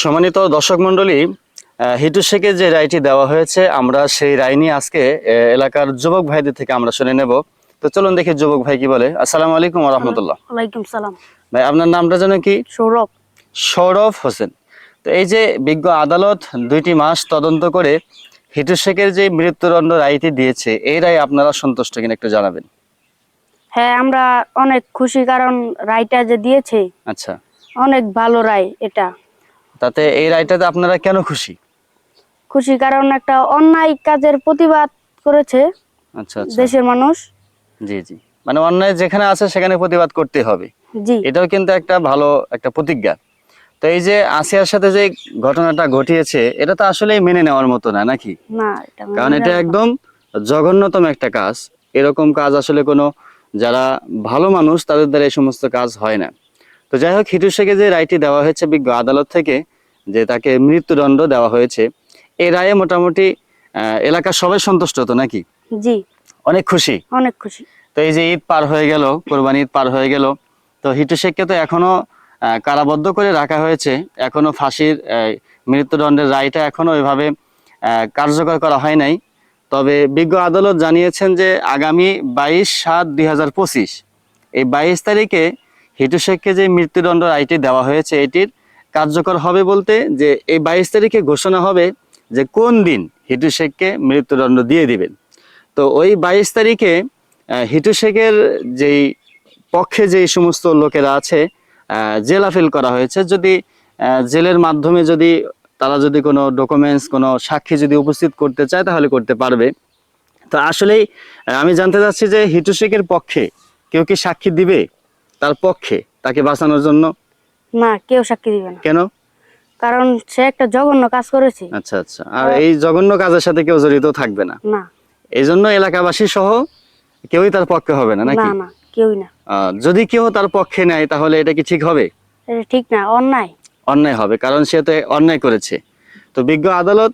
সম্মানিত দর্শক মন্ডলী হিটু শেখের যে রায়টি দেওয়া হয়েছে আমরা সেই রায় নিয়ে আজকে এলাকার যুবক ভাইদের থেকে আমরা শুনে নেব। তো চলুন দেখি যুবক ভাই কি বলে। আসসালামু আলাইকুম রহমতুল্লাহ। ওয়ালাইকুম সালাম। ভাই আপনার নামটা যেন কি? সৌরভ। সৌরভ হোসেন। তো এই যে বিজ্ঞ আদালত দুইটি মাস তদন্ত করে হিটু শেখের যে মৃত্যুদণ্ড রায়টি দিয়েছে এই রায় আপনারা সন্তুষ্ট কিনা একটু জানাবেন। হ্যাঁ আমরা অনেক খুশি কারণ রায়টা যে দিয়েছে আচ্ছা। অনেক ভালো রায় এটা। তাতে এই রায়টাতে আপনারা কেন খুশি? খুশি কারণ একটা অন্যায় কাজের প্রতিবাদ করেছে আচ্ছা আচ্ছা। দেশের মানুষ। জি জি। মানে অন্যায় যেখানে আছে সেখানে প্রতিবাদ করতে হবে। জি। এটাও কিন্তু একটা ভালো একটা প্রতিজ্ঞা। তো এই যে আসিয়ার সাথে যে ঘটনাটা ঘটিয়েছে এটা তো আসলে মেনে নেওয়ার মতো না নাকি? না এটা কারণ এটা একদম জঘন্যতম একটা কাজ। এরকম কাজ আসলে কোনো যারা ভালো মানুষ তাদের দ্বারা এই সমস্ত কাজ হয় না। তো যাই হোক হিটু শেখে যে রায়টি দেওয়া হয়েছে বিজ্ঞ আদালত থেকে যে তাকে মৃত্যুদণ্ড দেওয়া হয়েছে এই রায়ে মোটামুটি আহ, এলাকার সবাই সন্তুষ্ট তো নাকি? জি। অনেক খুশি? অনেক খুশি। তো এই যে ঈদ পার হয়ে গেল কোরবানি ঈদ পার হয়ে গেল তো হিটু শেখকে তো এখনও কারাবদ্ধ করে রাখা হয়েছে এখনও ফাঁসির মৃত্যুদণ্ডের রায়টা এখনও ওইভাবে কার্যকর করা হয় নাই। তবে বিজ্ঞ আদালত জানিয়েছেন যে আগামী বাইশ সাত দুই হাজার পঁচিশ এই বাইশ তারিখে হিটু শেখকে যে মৃত্যুদণ্ড রায়টি দেওয়া হয়েছে, এটির কার্যকর হবে বলতে যে এই বাইশ তারিখে ঘোষণা হবে যে কোন দিন হিটু শেখকে মৃত্যুদণ্ড দিয়ে দিবেন। তো ওই বাইশ তারিখে হিটু শেখের যেই পক্ষে যেই সমস্ত লোকেরা আছে জেল আপিল করা হয়েছে, যদি জেলের মাধ্যমে যদি তারা যদি কোনো ডকুমেন্টস কোনো সাক্ষী যদি উপস্থিত করতে চায়, তাহলে করতে পারবে। তো আসলেই আমি জানতে চাচ্ছি যে হিটু শেখের পক্ষে কেউ কি সাক্ষী দিবে? তার পক্ষে তাকে বাঁচানোর জন্য? না কেউ সাক্ষী দিবে না। কেন? কারণ সে একটা জঘন্য কাজ করেছে। আচ্ছা আচ্ছা। আর এই জঘন্য কাজের সাথে কেউ জড়িত থাকবে না? না। এই জন্য এলাকাবাসী সহ কেউই তার পক্ষে হবে না নাকি? না না কেউই না। যদি কেউ তার পক্ষে নেয় তাহলে এটা কি ঠিক হবে? এটা ঠিক না অন্যায়। অন্যায় হবে কারণ সে তো অন্যায় করেছে। তো বিজ্ঞ আদালত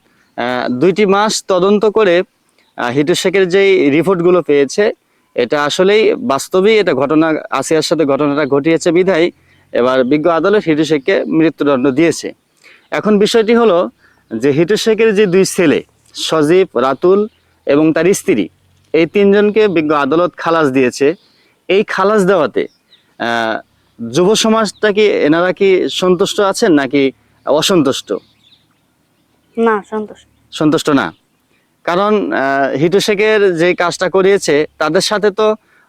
দুইটি মাস তদন্ত করে হিটু শেখের যেই রিপোর্টগুলো পেয়েছে এটা আসলেই বাস্তবেই এটা ঘটনা আসিয়ার সাথে ঘটনাটা ঘটিয়েছে বিধায় এবার বিজ্ঞ আদালত হিটু শেখকে মৃত্যুদণ্ড দিয়েছে। এখন বিষয়টি হলো যে হিটু শেখের যে দুই ছেলে সজীব রাতুল এবং তার স্ত্রী এই তিনজনকে বিজ্ঞ আদালত খালাস দিয়েছে। এই খালাস দেওয়াতে আহ, যুব সমাজটা কি এনারা কি সন্তুষ্ট আছেন নাকি অসন্তুষ্ট? না সন্তোষ সন্তুষ্ট না? কারণ হিটু শেখের যে কাজটা করিয়েছে তাদের সাথে তো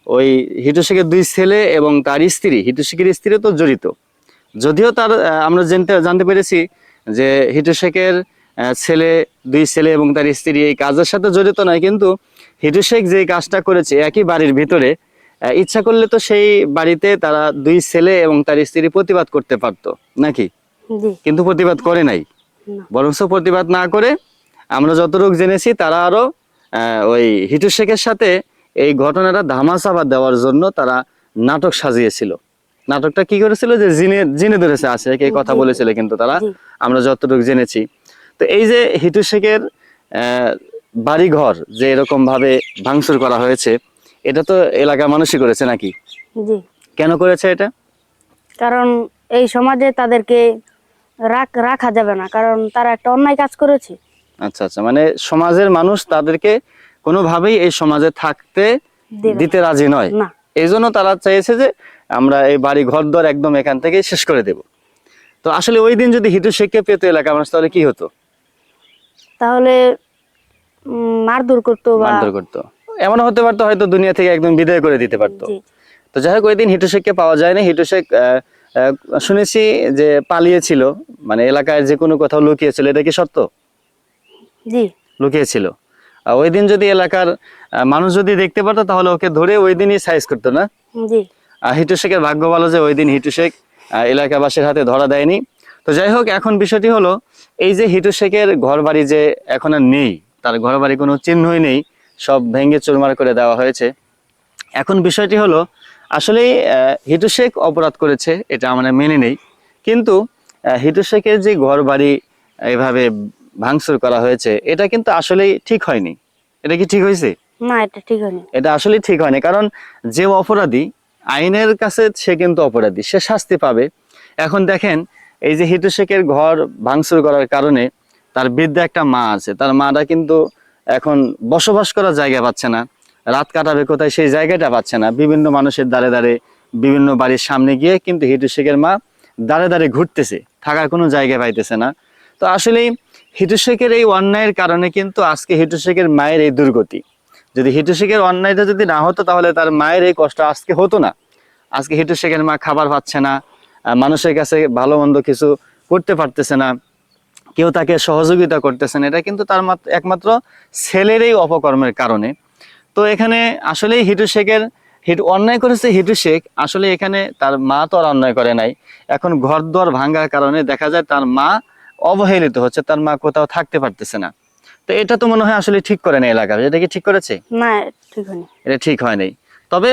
ওই হিটু শেখের দুই ছেলে এবং তার স্ত্রী হিটু শেখের স্ত্রী তো জড়িত। যদিও তার আমরা জানতে জানতে পেরেছি যে হিটু শেখের ছেলে দুই ছেলে এবং তার স্ত্রী এই কাজের সাথে জড়িত নয় কিন্তু হিটু শেখ যে কাজটা করেছে একই বাড়ির ভিতরে ইচ্ছা করলে তো সেই বাড়িতে তারা দুই ছেলে এবং তার স্ত্রী প্রতিবাদ করতে পারতো নাকি? কিন্তু প্রতিবাদ করে নাই। বরঞ্চ প্রতিবাদ না করে আমরা যতটুকু জেনেছি তারা আরও আহ, ওই হিটু শেখের সাথে এই ঘটনাটা ধামাচাপা দেওয়ার জন্য তারা নাটক সাজিয়েছিল। নাটকটা কি করেছিল যে জিনে জিনে ধরেছে আছে এই কথা বলেছিল কিন্তু তারা। আমরা যতটুকু জেনেছি। তো এই যে হিটু শেখের বাড়িঘর যে এরকম ভাবে ভাঙচুর করা হয়েছে এটা তো এলাকার মানুষই করেছে নাকি? জি। কেন করেছে এটা? কারণ এই সমাজে তাদেরকে রাখ- রাখা যাবে না। কারণ তারা একটা অন্যায় কাজ করেছে। আচ্ছা আচ্ছা। মানে সমাজের মানুষ তাদেরকে কোনোভাবেই এই সমাজে থাকতে দিতে রাজি নয়। এই জন্য তারা চাইছে যে আমরা এই বাড়ি ঘর দর একদম এখান থেকে শেষ করে দেব। তো আসলে ওই দিন যদি হিটু শেখকে পেতো এলাকা মানুষ তাহলে কি হতো? তাহলে মারধর করতো মারধর করতো। এমন হতে পারতো হয়তো দুনিয়া থেকে একদম বিদায় করে দিতে পারতো। তো যাই হোক ওই দিন হিটু শেখকে পাওয়া যায়নি। হিটু শেখ শুনেছি যে পালিয়েছিল। মানে এলাকায় যে কোনো কোথাও লুকিয়েছিল এটা কি সত্য? জি। লুকিয়েছিল। ওই দিন যদি এলাকার মানুষ যদি দেখতে পারতো তাহলে ওকে ধরে ওই দিনই সাইজ করতো না? জি। আর হিটু শেখের ভাগ্য ভালো যে ওই দিন হিটু শেখ এলাকাবাসীর হাতে ধরা দেয়নি। তো যাই হোক এখন বিষয়টি হলো এই যে হিটু শেখের ঘর বাড়ি যে এখন আর নেই তার ঘর বাড়ি কোনো চিহ্নই নেই সব ভেঙে চুরমার করে দেওয়া হয়েছে। এখন বিষয়টি হলো আসলেই আহ, হিটু শেখ অপরাধ করেছে এটা আমরা মেনে নেই। কিন্তু হিটু শেখের যে ঘর বাড়ি এইভাবে ভাঙচুর করা হয়েছে এটা কিন্তু আসলে ঠিক হয়নি। এটা কি ঠিক হয়েছে? না এটা ঠিক হয়নি। এটা আসলে ঠিক হয়নি কারণ যে অপরাধী আইনের কাছে সে কিন্তু অপরাধী সে শাস্তি পাবে। এখন দেখেন এই যে হিটু শেখের ঘর ভাঙচুর করার কারণে তার বৃদ্ধ একটা মা আছে তার মাটা কিন্তু এখন বসবাস করার জায়গা পাচ্ছে না রাত কাটাবে কোথায় সেই জায়গাটা পাচ্ছে না। বিভিন্ন মানুষের দ্বারে দ্বারে বিভিন্ন বাড়ির সামনে গিয়ে কিন্তু হিটু শেখের মা দাঁড়ে দাঁড়ে ঘুরতেছে থাকার কোনো জায়গা পাইতেছে না। তো আসলেই হিটু শেখের এই অন্যায়ের কারণে কিন্তু আজকে হিটু শেখের মায়ের এই দুর্গতি। যদি হিটু শেখের অন্যায়টা যদি না হতো, তাহলে তার মায়ের এই কষ্ট আজকে হতো না। আজকে হিটু শেখের মা খাবার পাচ্ছে না মানুষের কাছে ভালো মন্দ কিছু করতে পারতেছে না, কেউ তাকে সহযোগিতা করতেছে না। এটা কিন্তু তার মাত্র একমাত্র ছেলের এই অপকর্মের কারণে। তো এখানে আসলেই হিটু শেখের হিটু, অন্যায় করেছে হিটু শেখ আসলে এখানে তার মা তো আর অন্যায় করে নাই। এখন ঘর দুয়ার ভাঙ্গার কারণে দেখা যায় তার মা অবহেলিত হচ্ছে তার মা কোথাও থাকতে পারতেছে না। তো এটা তো মনে হয় আসলে ঠিক করে না এলাকা এটা কি ঠিক করেছে? না ঠিক হয়নি। এটা ঠিক হয় নাই তবে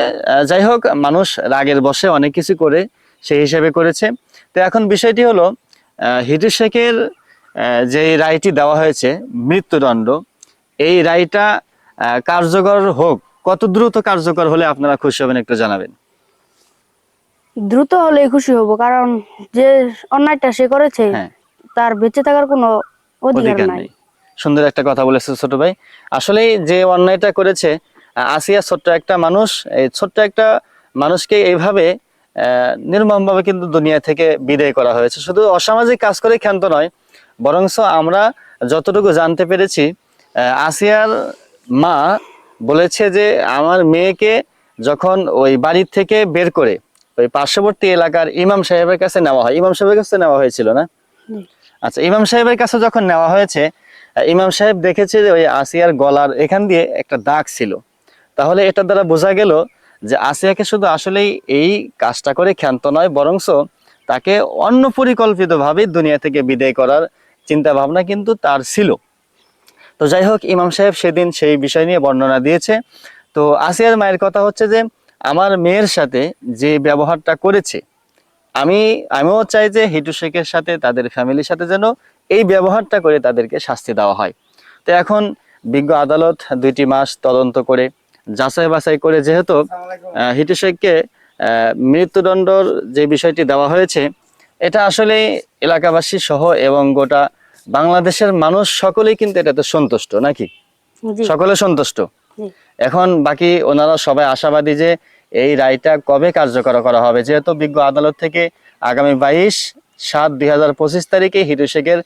যাই হোক মানুষ রাগের বসে অনেক কিছু করে সেই হিসেবে করেছে। তো এখন বিষয়টি হলো হিটু শেখের যে রায়টি দেওয়া হয়েছে মৃত্যুদণ্ড এই রায়টা কার্যকর হোক কত দ্রুত কার্যকর হলে আপনারা খুশি হবেন একটু জানাবেন? দ্রুত হলে খুশি হব কারণ যে অন্যায়টা সে করেছে হ্যাঁ। তার বেঁচে থাকার কোনো অধিকার নাই। সুন্দর একটা কথা বলেছে ছোট ভাই। আসলে যে অন্যায়টা করেছে আসিয়া ছোট্ট একটা মানুষ এই ছোট্ট একটা মানুষকে এইভাবে নির্মমভাবে কিন্তু দুনিয়া থেকে বিদায় করা হয়েছে। শুধু অসামাজিক কাজ করে ক্ষান্ত নয় বরংস আমরা যতটুকু জানতে পেরেছি আসিয়ার মা বলেছে যে আমার মেয়েকে যখন ওই বাড়ির থেকে বের করে ওই পার্শ্ববর্তী এলাকার ইমাম সাহেবের কাছে নেওয়া হয় ইমাম সাহেবের কাছে নেওয়া হয়েছিল না। আচ্ছা ইমাম সাহেবের কাছে যখন নেওয়া হয়েছে ইমাম সাহেব দেখেছে যে ওই আসিয়ার গলার এখান দিয়ে একটা দাগ ছিল। তাহলে এটা দ্বারা বোঝা গেল যে আসিয়াকে শুধু আসলেই এই কাজটা করে ক্ষান্ত নয়, বরংস তাকে অন্য পরিকল্পিতভাবে দুনিয়া থেকে বিদায় করার চিন্তা ভাবনা কিন্তু তার ছিল। তো যাই হোক, ইমাম সাহেব সেদিন সেই বিষয় নিয়ে বর্ণনা দিয়েছে। তো আসিয়ার মায়ের কথা হচ্ছে যে, আমার মেয়ের সাথে যে ব্যবহারটা করেছে আমি আমিও চাই যে হিটু শেখের সাথে তাদের ফ্যামিলির সাথে যেন এই ব্যবহারটা করে তাদেরকে শাস্তি দেওয়া হয়। তো এখন বিজ্ঞ আদালত দুইটি মাস তদন্ত করে যাচাই বাছাই করে যেহেতু হিটু শেখকে মৃত্যুদণ্ডর যে বিষয়টি দেওয়া হয়েছে এটা আসলে এলাকাবাসী সহ এবং গোটা বাংলাদেশের মানুষ সকলেই কিন্তু এটাতে সন্তুষ্ট নাকি? সকলে সন্তুষ্ট। এখন বাকি ওনারা সবাই আশাবাদী যে এই রায়টা কবে কার্যকর করা হবে? যেহেতু বিজ্ঞ আদালত থেকে আগামী বাইশ সাত দুই হাজার পঁচিশ তারিখে হিটু শেখের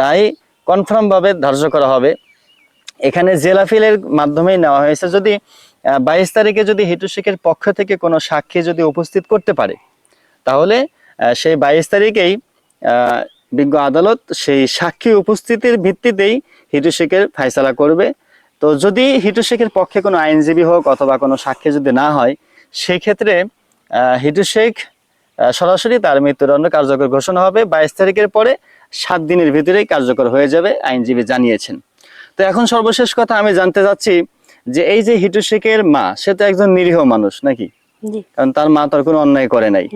রায় কনফার্ম ভাবে ধার্য করা হবে। এখানে জেলাফিলের মাধ্যমেই নেওয়া হয়েছে। যদি বাইশ তারিখে যদি হিটু শেখের পক্ষ থেকে কোনো সাক্ষী যদি উপস্থিত করতে পারে, তাহলে সেই বাইশ তারিখেই বিজ্ঞ আদালত সেই সাক্ষী উপস্থিতির ভিত্তিতেই হিটু শেখের ফাইসালা করবে। তো যদি হিটু শেখের পক্ষে কোনো আইনজীবী হোক অথবা কোনো সাক্ষী যদি না হয় সেক্ষেত্রে হিটু শেখ সরাসরি তার মৃত্যুদণ্ড কার্যকর ঘোষণা হবে বাইশ তারিখের পরে সাত দিনের ভিতরেই কার্যকর হয়ে যাবে আইনজীবী জানিয়েছেন। তো এখন সর্বশেষ কথা আমি জানতে চাচ্ছি যে এই যে হিটু শেখের মা সে তো একজন নিরীহ মানুষ নাকি? কারণ তার মা তার কোনো অন্যায় করে নাই।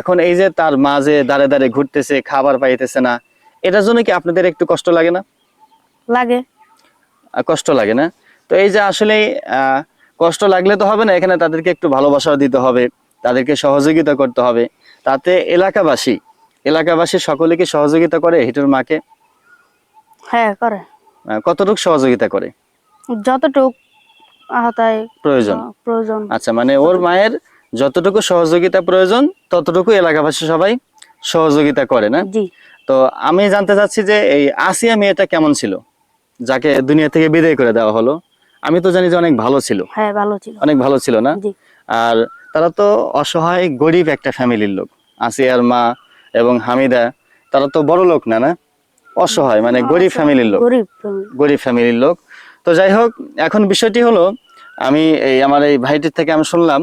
এখন এই যে তার মা যে দাঁড়ে দাঁড়ে ঘুরতেছে খাবার পাইতেছে না এটার জন্য কি আপনাদের একটু কষ্ট লাগে না? লাগে। কষ্ট লাগে না? তো এই যে আসলে আহ, কষ্ট লাগলে তো হবে না এখানে তাদেরকে একটু ভালোবাসা দিতে হবে তাদেরকে সহযোগিতা করতে হবে। তাতে এলাকাবাসী এলাকাবাসী সকলে কি সহযোগিতা করে হিটুর মাকে? হ্যাঁ করে। কতটুকু সহযোগিতা করে? যতটুক আহতায় প্রয়োজন। প্রয়োজন। আচ্ছা মানে ওর মায়ের যতটুকু সহযোগিতা প্রয়োজন ততটুকু এলাকাবাসী সবাই সহযোগিতা করে না? জি। তো আমি জানতে চাচ্ছি যে এই আসিয়া মেয়েটা কেমন ছিল? যাকে দুনিয়া থেকে বিদায় করে দেওয়া হলো। আমি তো জানি যে অনেক ভালো ছিল। হ্যাঁ ভালো ছিল। অনেক ভালো ছিল না? আর তারা তো অসহায় গরিব একটা ফ্যামিলির লোক। আসিয়ার মা এবং হামিদা তারা তো বড় লোক না না? অসহায় মানে গরিব ফ্যামিলির লোক। গরিব ফ্যামিলির লোক। তো যাই হোক এখন বিষয়টি হলো আমি এই আমার এই ভাইটির থেকে আমি শুনলাম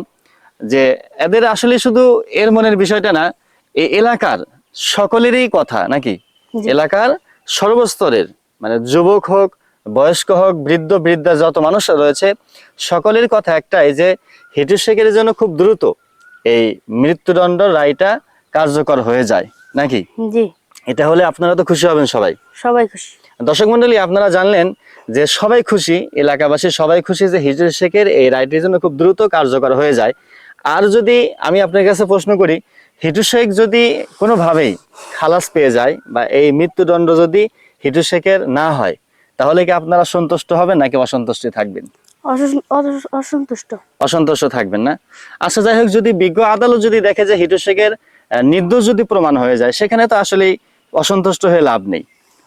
যে এদের আসলে শুধু এর মনের বিষয়টা না এই এলাকার সকলেরই কথা নাকি? এলাকার সর্বস্তরের মানে যুবক হোক বয়স্ক হোক বৃদ্ধ বৃদ্ধা যত মানুষ রয়েছে সকলের কথা একটাই যে হিটু শেখের জন্য খুব দ্রুত এই মৃত্যুদণ্ড রায়টা কার্যকর হয়ে যায় নাকি? জি। এটা হলে আপনারা তো খুশি হবেন সবাই। সবাই খুশি। দর্শক মন্ডলী আপনারা জানলেন যে সবাই খুশি এলাকাবাসী সবাই খুশি যে হিজুর শেখের এই রায়টির জন্য খুব দ্রুত কার্যকর হয়ে যায়। আর যদি আমি আপনার কাছে প্রশ্ন করি হিটু শেখ যদি কোনোভাবেই খালাস পেয়ে যায় বা এই মৃত্যুদণ্ড যদি হিটু শেখের না হয় তাহলে কি আপনারা সন্তুষ্ট হবেন নাকি অসন্তুষ্ট থাকবেন? অসন্তুষ্ট। অসন্তুষ্ট থাকবেন না? আচ্ছা যাই হোক যদি বিজ্ঞ আদালত যদি দেখে যে হিটু শেখের নির্দোষ যদি প্রমাণ হয়ে যায় সেখানে তো আসলে অসন্তুষ্ট হয়ে লাভ নেই।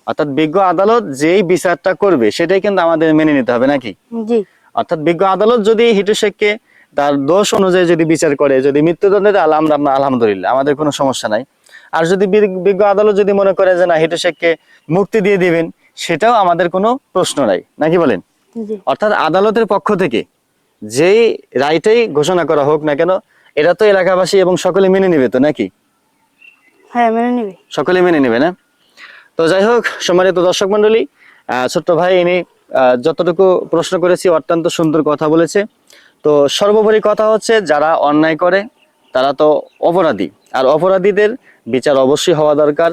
অর্থাৎ বিজ্ঞ আদালত যেই বিচারটা করবে সেটাই কিন্তু আমাদের মেনে নিতে হবে নাকি? জি। অর্থাৎ বিজ্ঞ আদালত যদি হিটু শেখকে তার দোষ অনুযায়ী যদি বিচার করে যদি মৃত্যুদণ্ডে দেয় আলহাম আমরা আলহামদুলিল্লাহ আমাদের কোনো সমস্যা নাই। আর যদি বিজ্ঞ আদালত যদি মনে করে যে না হিটু শেখকে মুক্তি দিয়ে দিবেন সেটাও আমাদের কোনো প্রশ্ন নাই। নাকি বলেন? অর্থাৎ আদালতের পক্ষ থেকে যেই রায়টাই ঘোষণা করা হোক না কেন এটা তো এলাকাবাসী এবং সকলে মেনে নেবে তো নাকি? হ্যাঁ মেনে নিবে। সকলে মেনে নেবে না? তো যাই হোক সম্মানিত দর্শক মন্ডলী আহ, ছোট্ট ভাই ইনি যতটুকু প্রশ্ন করেছি অত্যন্ত সুন্দর কথা বলেছে। তো সর্বোপরি কথা হচ্ছে যারা অন্যায় করে তারা তো অপরাধী। আর অপরাধীদের বিচার অবশ্যই হওয়া দরকার।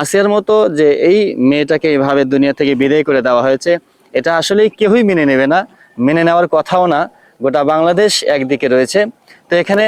আসিয়ার মতো যে এই মেয়েটাকে এইভাবে দুনিয়া থেকে বিদায় করে দেওয়া হয়েছে, এটা আসলেই কেউই মেনে নেবে না, মেনে নেওয়ার কথাও না, গোটা বাংলাদেশ একদিকে রয়েছে। তো এখানে